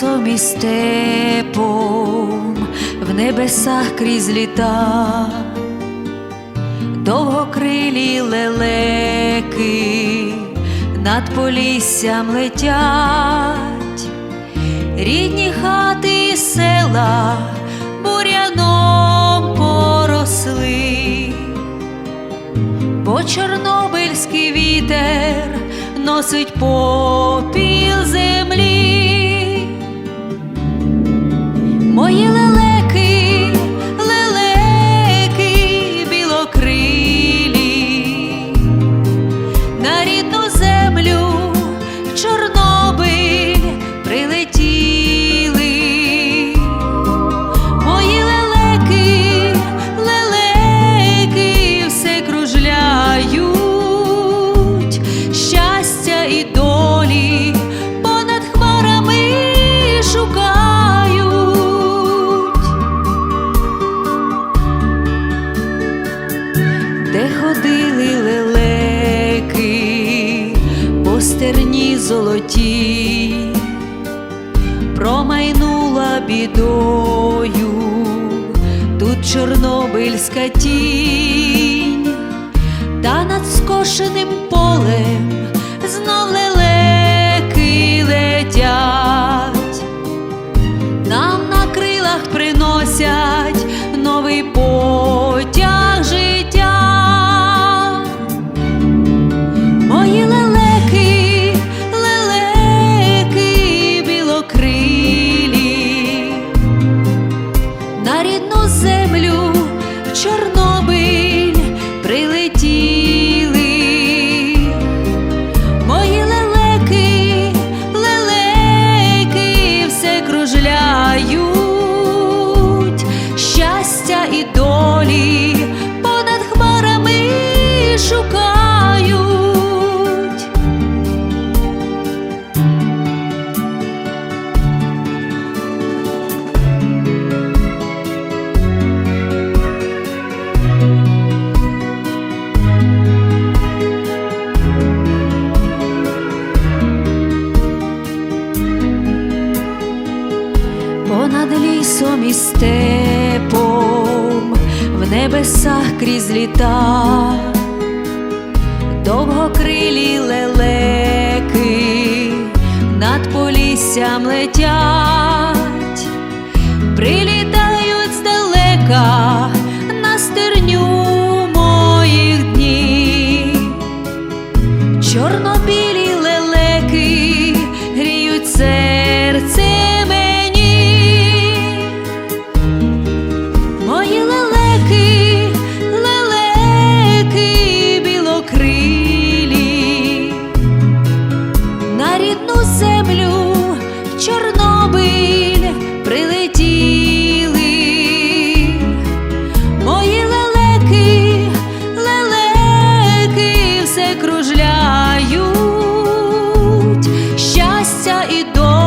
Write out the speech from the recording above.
лісом степом, в небесах крізь літа, довгокрилі лелеки над поліссям летять, рідні хати і села буряном поросли, бо чорнобильський вітер носить попіл землі. Золоті, промайнула бідою тут чорнобильська тінь, та над скошеним полем на і степом, в небесах крізь літа, довгокрилі лелеки над поліссям летять, прилітають здалека на стерню землю в Чорнобиль прилетіли, мої лелеки, лелеки все кружляють, щастя і до.